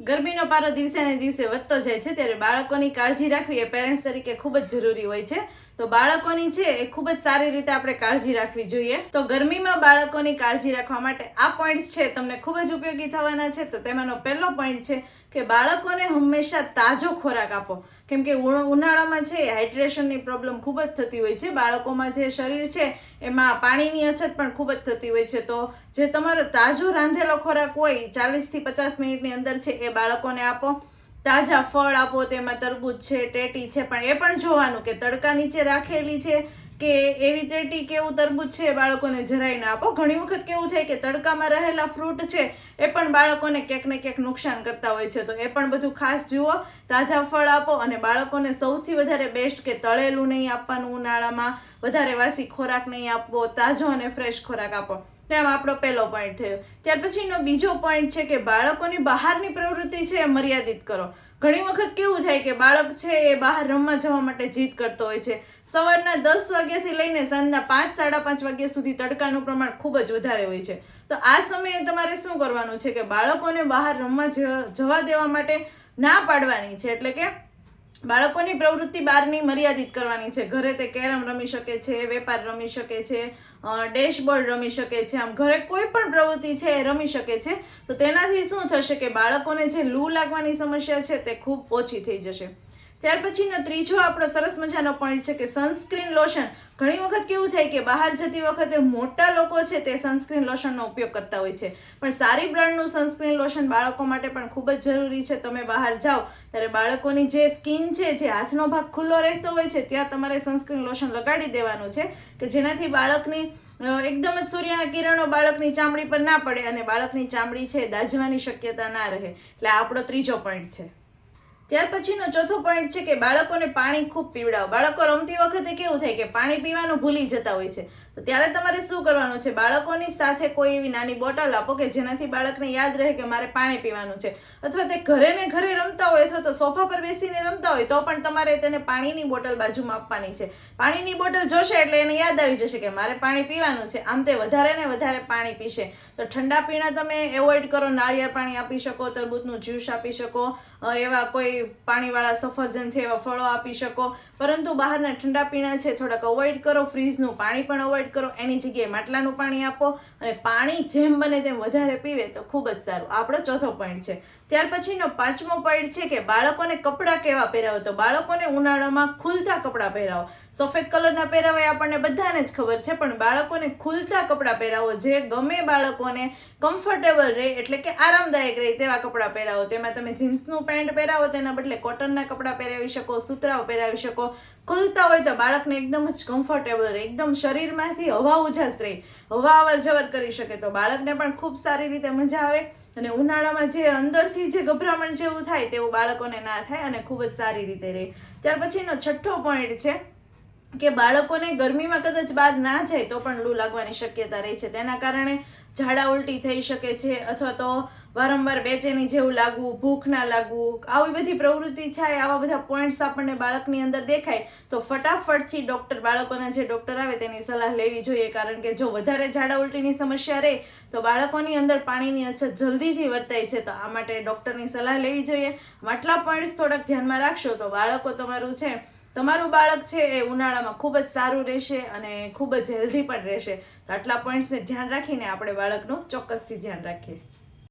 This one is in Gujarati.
ગરમીનો પારો દિવસે ને દિવસે વધતો જાય છે, ત્યારે બાળકોની કાળજી રાખવી એ પેરેન્ટ્સ તરીકે ખૂબ જ જરૂરી હોય છે. તો બાળકોની છે એ ખૂબ જ સારી રીતે આપણે કાળજી રાખવી જોઈએ. તો ગરમીમાં બાળકોની કાળજી રાખવા માટે આ પોઈન્ટ્સ છે, તમને ખૂબ જ ઉપયોગી થવાના છે. તો તેમાંનો પહેલો પોઈન્ટ છે કે બાળકોને હંમેશા તાજો ખોરાક આપો. કેમ કે ઉનાળામાં છે, હાઇડ્રેશનની પ્રોબ્લેમ ખૂબ જ થતી હોય છે. બાળકોમાં જે શરીર છે, એમાં પાણીની અછત પણ ખૂબ જ થતી હોય છે. તો જે તમારો તાજો રાંધેલો ખોરાક હોય, ચાલીસથી પચાસ મિનિટની અંદર છે, એ બાળકોને આપો. તાજા ફળ આપો, તેમાં તરબૂચ છે, ટેટી છે, પણ એ પણ જોવાનું કે તડકા નીચે રાખેલી છે કે એવી ટેટી કે એવું તરબૂચ છે બાળકોને જરાય આપો. ઘણી વખત કેવું થાય કે તડકામાં રહેલા ફ્રૂટ છે એ પણ બાળકોને ક્યાંક ને ક્યાંક નુકસાન કરતા હોય છે. તો એ પણ બધું ખાસ જુઓ, તાજા ફળ આપો અને બાળકોને સૌથી વધારે બેસ્ટ કે તળેલું નહીં આપવાનું ઉનાળામાં, વધારે વાસી ખોરાક નહીં આપવો, તાજો અને ફ્રેશ ખોરાક આપો. તેમ આપણો પહેલો પોઈન્ટ થયો. ત્યાર પછીનો બીજો પોઈન્ટ છે કે બાળકોની બહારની પ્રવૃત્તિ છે એ મર્યાદિત કરો. ઘણી વખત કેવું થાય કે બાળક છે એ બહાર રમવા જવા માટે જીદ કરતો હોય છે. સવારના દસ વાગ્યાથી લઈને સાંજના પાંચ, સાડા પાંચ વાગ્યા સુધી તડકાનું પ્રમાણ ખૂબ જ વધારે હોય છે. તો આ સમયે તમારે શું કરવાનું છે કે બાળકોને બહાર રમવા જવા દેવા માટે ના પાડવાની છે. એટલે કે બાળકોની પ્રવૃત્તિ બહારની મર્યાદિત કરવાની છે. ઘરે તે કેરમ રમી શકે છે, વેપાર રમી શકે છે ડેશબોર્ડ રમી શકે છે. આમ ઘરે કોઈ પણ પ્રવૃત્તિ છે એ રમી શકે છે. તો તેનાથી શું થશે કે બાળકોને જે લૂ લાગવાની સમસ્યા છે તે ખૂબ ઓછી થઈ જશે. ત્યાર પછીનો ત્રીજો આપણો સરસ મજાનો પોઈન્ટ છે કે સનસ્ક્રીન લોશન ઘણી વખત કેવું થાય કે બહાર જતી વખતે મોટા લોકો છે તે સનસ્ક્રીન લોશનનો ઉપયોગ કરતા હોય છે. પણ સારી બ્રાન્ડનું સનસ્ક્રીન લોશન બાળકો માટે પણ ખૂબ જ જરૂરી છે. તમે બહાર જાઓ, ત્યારે બાળકોની જે સ્કિન છે, જે હાથનો ભાગ ખુલ્લો રહેતો હોય છે, ત્યાં તમારે સનસ્ક્રીન લોશન લગાડી દેવાનું છે કે જેનાથી બાળકની એકદમ સૂર્યના કિરણો બાળકની ચામડી પર ના પડે અને બાળકની ચામડી છે દાઝવાની શક્યતા ના રહે. એટલે આપણો ત્રીજો પોઈન્ટ છે. ત્યાર પછીનો ચોથો પોઈન્ટ છે કે બાળકોને પાણી ખૂબ પીવડાવો. બાળકો રમતી વખતે કેવું થાય કે પાણી પીવાનું ભૂલી જતા હોય છે. તો ત્યારે તમારે શું કરવાનું છે? બાળકોની સાથે કોઈ એવી નાની બોટલ આપો કે જેનાથી બાળકને યાદ રહે કે મારે પાણી પીવાનું છે. અથવા તે ઘરે ને ઘરે રમતા હોય અથવા તો સોફા પર બેસીને રમતા હોય તો પણ તમારે તેને પાણીની બોટલ બાજુમાં આપવાની છે. પાણીની બોટલ જોશે એટલે એને યાદ આવી જશે કે મારે પાણી પીવાનું છે. આમ તે વધારે ને વધારે પાણી પીશે. તો ઠંડા પીણા તમે એવોઇડ કરો. નાળિયેર પાણી આપી શકો, તરબૂચનું જ્યુસ આપી શકો એવા કોઈ પાણીવાળા સફરજન છે, એવા ફળો આપી શકો. પરંતુ બહારના ઠંડા પીણા છે, થોડાક અવોઇડ કરો. ફ્રીજનું પાણી પણ અવોઇડ કરો. એની જગ્યાએ માટલાનું પાણી આપો. અને પાણી જેમ બને તેમ વધારે પીવે તો ખૂબ જ સારું. આપણો ચોથો પોઈન્ટ છે. ત્યાર પછીનો પાંચમો પોઈન્ટ છે કે બાળકોને કપડાં કેવા પહેરાવો? તો બાળકોને ઉનાળામાં ખુલતા કપડાં પહેરાવો. સફેદ કલરના પહેરાવા આપણને બધાને જ ખબર છે, પણ બાળકોને ખુલતા કપડાં પહેરાવો જે ગમે બાળકોને કમ્ફર્ટેબલ રહે, એટલે કે આરામદાયક રહે તેવા કપડાં પહેરાવો. તેમાં તમે જીન્સનું પેન્ટ પહેરાવો, તેના બદલે કોટનના કપડાં પહેરાવી શકો, સુતરાઓ પહેરાવી શકો. ખુલતા હોય તો બાળકને એકદમ જ કમ્ફર્ટેબલ રહે, એકદમ શરીરમાંથી હવા ઉજાસ રહે. હવા અવર જવર કરી શકે તો બાળકને પણ ખૂબ સારી રીતે મજા આવે અને ઉનાળામાં જે અંદરથી જે ગભરામણ જેવું થાય તેવું બાળકોને ના થાય અને ખૂબ જ સારી રીતે રહે. ત્યાર પછીનો છઠ્ઠો પોઈન્ટ છે કે બાળકોને ગરમીમાં કદાચ બહાર ના જાય તો પણ લૂ લાગવાની શક્યતા રહી છે. તેના કારણે ઝાડા ઉલટી થઈ શકે છે અથવા તો વારંવાર બેચેની જેવું લાગવું, ભૂખ ના લાગવું, આવી બધી પ્રવૃત્તિ થાય, આવા બધા પોઈન્ટ્સ આપણને બાળકની અંદર દેખાય, તો ફટાફટથી ડૉક્ટર બાળકોના જે ડૉક્ટર આવે તેની સલાહ લેવી જોઈએ. કારણ કે જો વધારે ઝાડા ઉલટીની સમસ્યા રહે, તો બાળકોની અંદર પાણીની અછત જલ્દીથી વર્તાય છે. તો આ માટે ડૉક્ટરની સલાહ લેવી જોઈએ. આટલા પોઈન્ટ્સ થોડાક ધ્યાનમાં રાખશો તો બાળકો તમારું છે, તમારું બાળક છે એ ઉનાળામાં ખૂબ જ સારું રહેશે અને ખૂબ જ હેલ્ધી પણ રહેશે. તો આટલા પોઈન્ટ્સને ધ્યાન રાખીને આપણે બાળકનું ચોક્કસથી ધ્યાન રાખીએ.